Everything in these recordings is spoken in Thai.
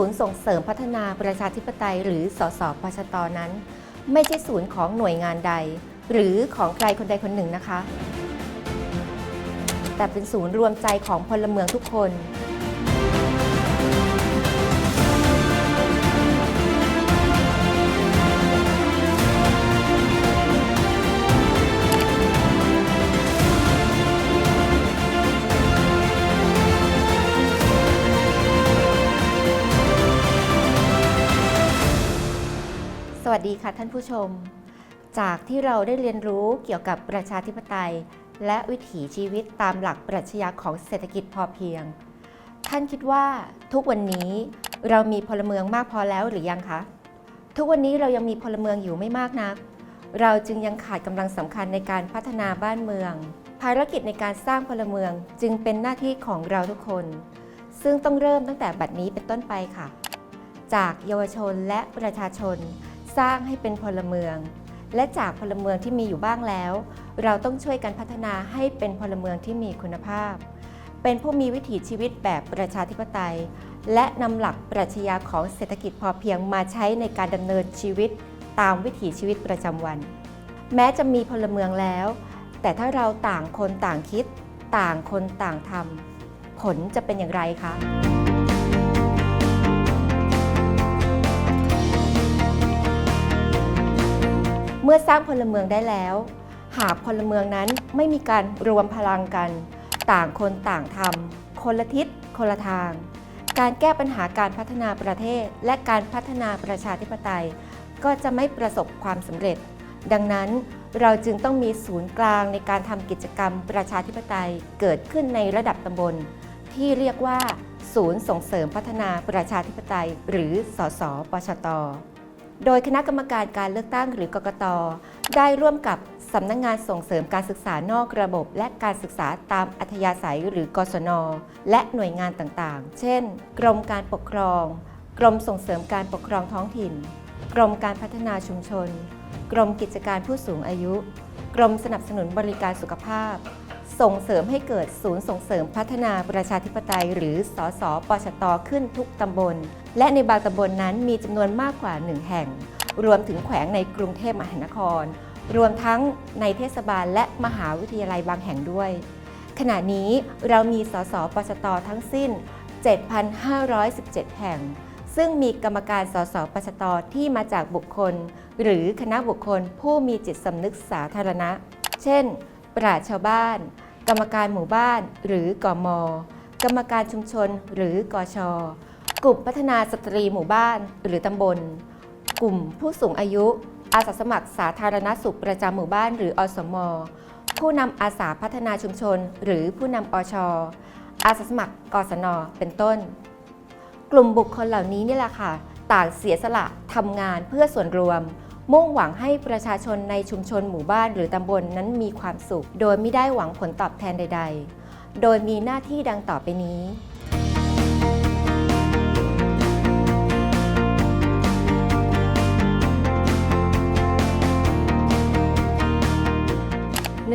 ศูนย์ส่งเสริมพัฒนาประชาธิปไตย หรือสสปชตนั้น ไม่ใช่ศูนย์ของหน่วยงานใด หรือของใครคนใดคนหนึ่งนะคะ แต่เป็นศูนย์รวมใจของพลเมืองทุกคน วัสดีค่ะท่านผู้ชม จากที่เราได้เรียนรู้เกี่ยวกับประชาธิปไตย และวิถีชีวิตตามหลักปรัชญาของเศรษฐกิจพอเพียง ท่านคิดว่าทุกวันนี้เรามีพลเมืองมากพอแล้วหรือยังคะ ทุกวันนี้เรายังมีพลเมืองอยู่ไม่มากนัก เราจึงยังขาดกำลังสำคัญในการพัฒนาบ้านเมือง ภารกิจในการสร้างพลเมืองจึงเป็นหน้าที่ของเราทุกคน ซึ่งต้องเริ่มตั้งแต่บัดนี้เป็นต้นไปค่ะ จากเยาวชนและประชาชน สร้างให้เป็นพลเมือง และจากพลเมืองที่มีอยู่บ้างแล้ว เราต้องช่วยกันพัฒนาให้เป็นพลเมืองที่มีคุณภาพ เป็นผู้มีวิถีชีวิตแบบประชาธิปไตย และนำหลักปรัชญาของเศรษฐกิจพอเพียงมาใช้ในการดำเนินชีวิตตามวิถีชีวิตประจำวัน แม้จะมีพลเมืองแล้ว แต่ถ้าเราต่างคนต่างคิด ต่างคนต่างทำผลจะเป็นอย่างไรคะ เมื่อสร้างพลเมืองได้แล้ว หากพลเมืองนั้นไม่มีการรวมพลังกัน ต่างคนต่างทำคนละทิศคนละทาง การแก้ปัญหาการพัฒนาประเทศ และการพัฒนาประชาธิปไตย ก็จะไม่ประสบความสำเร็จ ดังนั้นเราจึงต้องมีศูนย์กลางในการทำกิจกรรมประชาธิปไตยเกิดขึ้นในระดับตำบล ที่เรียกว่า ศูนย์ส่งเสริมพัฒนาประชาธิปไตย หรือสสปชต โดยคณะกรรมการการเลือกตั้งหรือกกต ได้ร่วมกับสำนักงงานส่งเสริมการศึกษานอกระบบ และการศึกษาตามอัธยาศัยหรือกศน และหน่วยงานต่างๆ เช่น กรมการปกครอง กรมส่งเสริมการปกครองท้องถิ่น กรมการพัฒนาชุมชน กรมกิจการผู้สูงอายุ กรมสนับสนุนบริการสุขภาพ ส่งเสริมให้เกิดศูนย์ส่งเสริมพัฒนาประชาธิปไตย หรือสสปชตขึ้นทุกตำบล และในบางตำบลนั้นมีจำนวนมากกว่า 1 แห่ง รวมถึงแขวงในกรุงเทพมหานคร รวมทั้งในเทศบาลและมหาวิทยาลัยบางแห่งด้วย ขณะนี้เรามีสสปชตทั้งสิ้น 7,517 แห่ง ซึ่งมีกรรมการสสปชตที่มาจากบุคคล หรือคณะบุคคลผู้มีจิตสำนึกสาธารณะ เช่นปราชชาวบ้าน กรรมการหมู่บ้านหรือกมกรรมการชุมชนหรือกชกลุ่มพัฒนาสตรีหมู่บ้านหรือตำบล กลุ่มผู้สูงอายุ อาสาสมัครสาธารณสุขประจำหมู่บ้านหรืออสม ผู้นำอาสาพัฒนาชุมชน หรือผู้นำอชอาสาสมัครกศน เป็นต้น กลุ่มบุคคลเหล่านี้นี่แหละค่ะ ต่างเสียสละทำงานเพื่อส่วนรวม มุ่งหวังให้ประชาชนในชุมชนหมู่บ้านหรือตำบลนนั้นมีความสุข โดยไม่ได้หวังผลตอบแทนใด ๆ โดยมีหน้าที่ดังต่อไปนี้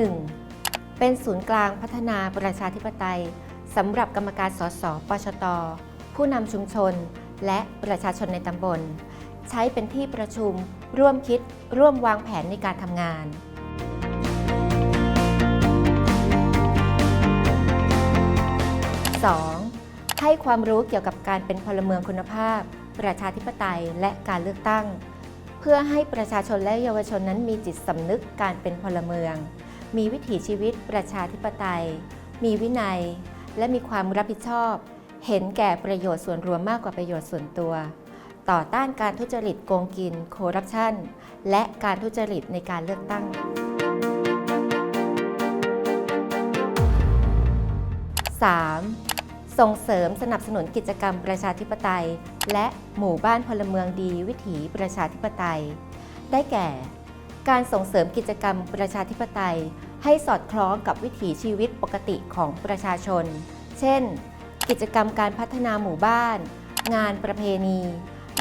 1. เป็นศูนย์กลางพัฒนาประชาธิปไตยสำหรับกรรมการสสปชต ผู้นำชุมชน และประชาชนในตำบล ใช้เป็นที่ประชุม ร่วมคิด ร่วมวางแผนในการทำงาน 2. ให้ความรู้เกี่ยวกับการเป็นพลเมืองคุณภาพ ประชาธิปไตยและการเลือกตั้ง เพื่อให้ประชาชนและเยาวชนนั้นมีจิตสำนึกการเป็นพลเมือง มีวิถีชีวิตประชาธิปไตย มีวินัย และมีความรับผิดชอบ เห็นแก่ประโยชน์ส่วนรวมมากกว่าประโยชน์ส่วนตัว ต่อต้านการทุจริตโกงกิน คอร์รัปชัน และการทุจริตในการเลือกตั้ง 3. ส่งเสริมสนับสนุนกิจกรรมประชาธิปไตย และหมู่บ้านพลเมืองดีวิถีประชาธิปไตย ได้แก่ การส่งเสริมกิจกรรมประชาธิปไตย ให้สอดคล้องกับวิถีชีวิตปกติของประชาชน เช่น กิจกรรมการพัฒนาหมู่บ้าน งานประเพณี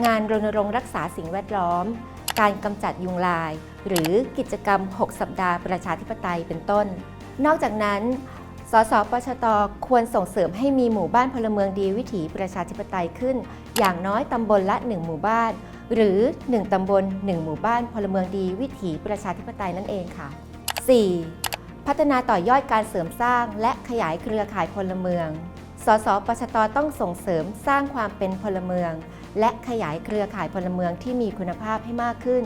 งานรณรงค์รักษาสิ่งแวดล้อม การกำจัดยุงลาย หรือกิจกรรม 6 สัปดาห์ประชาธิปไตยเป็นต้น นอกจากนั้น สสปชตควรส่งเสริมให้มีหมู่บ้านพลเมืองดีวิถีประชาธิปไตยขึ้น อย่างน้อยตำบลละ 1 หมู่บ้าน หรือ 1 ตำบล 1 หมู่บ้านพลเมืองดีวิถีประชาธิปไตยนั่นเองค่ะ 4. พัฒนาต่อยอดการเสริมสร้าง และขยายเครือข่ายพลเมือง สสปชตต้องส่งเสริมสร้างความเป็นพลเมือง และขยายเครือข่ายพลเมืองที่มีคุณภาพให้มากขึ้น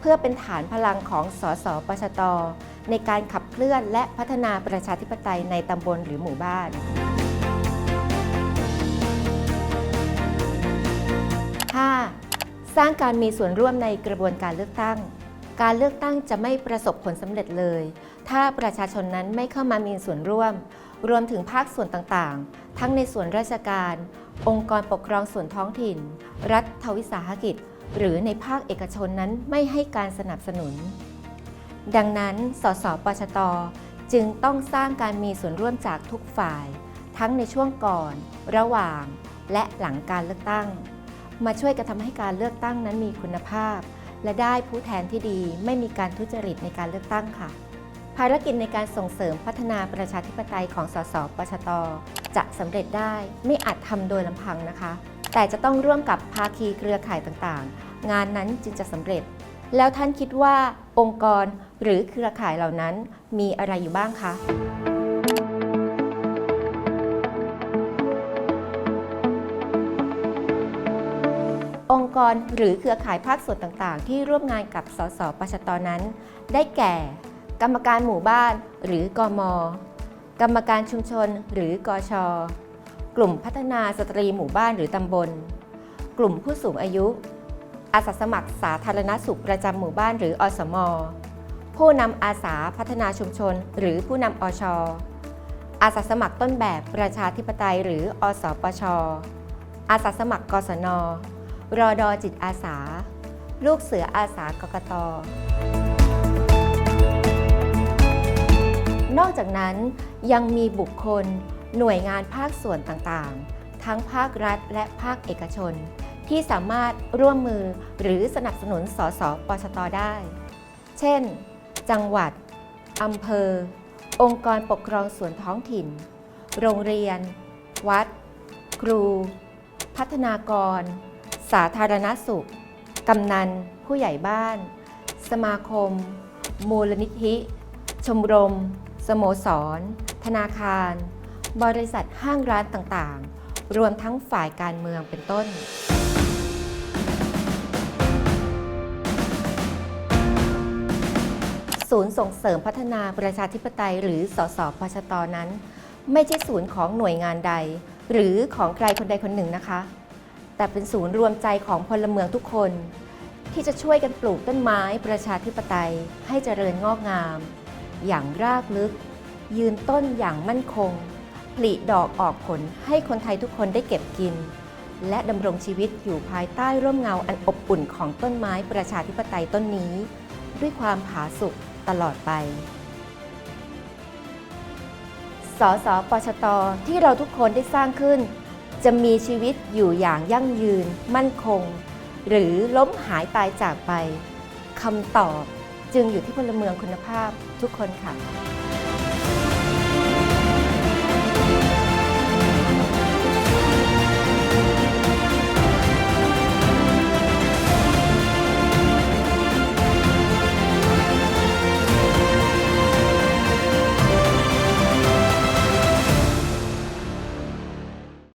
เพื่อเป็นฐานพลังของสสปชต ในการขับเคลื่อนและพัฒนาประชาธิปไตยในตำบลหรือหมู่บ้าน 5. สร้างการมีส่วนร่วมในกระบวนการเลือกตั้ง การเลือกตั้งจะไม่ประสบผลสำเร็จเลย ถ้าประชาชนนั้นไม่เข้ามามีส่วนร่วม รวมถึงภาคส่วนต่างๆ ทั้งในส่วนราชการ องค์กรปกครองส่วนท้องถิ่น รัฐวิสาหกิจ หรือในภาคเอกชนนั้นไม่ให้การสนับสนุน ดังนั้น สสปชต จึงต้องสร้างการมีส่วนร่วมจากทุกฝ่าย ทั้งในช่วงก่อน ระหว่าง และหลังการเลือกตั้ง มาช่วยกันทำให้การเลือกตั้งนั้นมีคุณภาพ และได้ผู้แทนที่ดีไม่มีการทุจริตในการเลือกตั้งค่ะ ภารกิจในการส่งเสริมพัฒนาประชาธิปไตยของสสปชต จะสำเร็จได้ไม่อาจทำโดยลำพังนะคะ แต่จะต้องร่วมกับภาคีเครือข่ายต่างๆ งานนั้นจึงจะสำเร็จ แล้วท่านคิดว่าองค์กรหรือเครือข่ายเหล่านั้นมีอะไรอยู่บ้างคะองค์กรหรือเครือข่ายภาคส่วนต่างๆ ที่ร่วมงานกับสสปชตนั้น ได้แก่ กรรมการหมู่บ้านหรือกมกรรมการชุมชนหรือกชกลุ่มพัฒนาสตรีหมู่บ้านหรือตำบล กลุ่มผู้สูงอายุ อาสาสมัครสาธารณสุขประจำหมู่บ้านหรืออสม ผู้นำอาสาพัฒนาชุมชน หรือผู้นำอช อาสาสมัครต้นแบบประชาธิปไตย หรืออสปช อาสาสมัครกศน รอดอจิตอาสา ลูกเสืออาสากกต นอกจากนั้นยังมีบุคคล หน่วยงานภาคส่วนต่างๆ ทั้งภาครัฐและภาคเอกชน ที่สามารถร่วมมือหรือสนับสนุนสสปชตได้ เช่น จังหวัด อำเภอ องค์กรปกครองส่วนท้องถิ่น โรงเรียน วัด ครู พัฒนากร สาธารณสุข กำนัน ผู้ใหญ่บ้าน สมาคม มูลนิธิ ชมรม สโมสร ธนาคาร บริษัทห้างร้านต่างๆ รวมทั้งฝ่ายการเมืองเป็นต้น ศูนย์ส่งเสริมพัฒนาประชาธิปไตยหรือสสพชตนั้น ไม่ใช่ศูนย์ของหน่วยงานใด หรือของใครคนใดคนหนึ่งนะคะ แต่เป็นศูนย์รวมใจของพลเมืองทุกคน ที่จะช่วยกันปลูกต้นไม้ประชาธิปไตยให้เจริญงอกงาม อย่างรากลึก ยืนต้นอย่างมั่นคง ผลิดอกออกผลให้คนไทยทุกคนได้เก็บกิน และดำรงชีวิตอยู่ภายใต้ร่มเงาอันอบอุ่นของต้นไม้ประชาธิปไตยต้นนี้ ด้วยความผาสุกตลอดไป สสปชตที่เราทุกคนได้สร้างขึ้น จะมีชีวิตอยู่อย่างยั่งยืน มั่นคง หรือล้มหายตายจากไปคำตอบ จึงอยู่ที่พลเมืองคุณภาพทุกคนค่ะ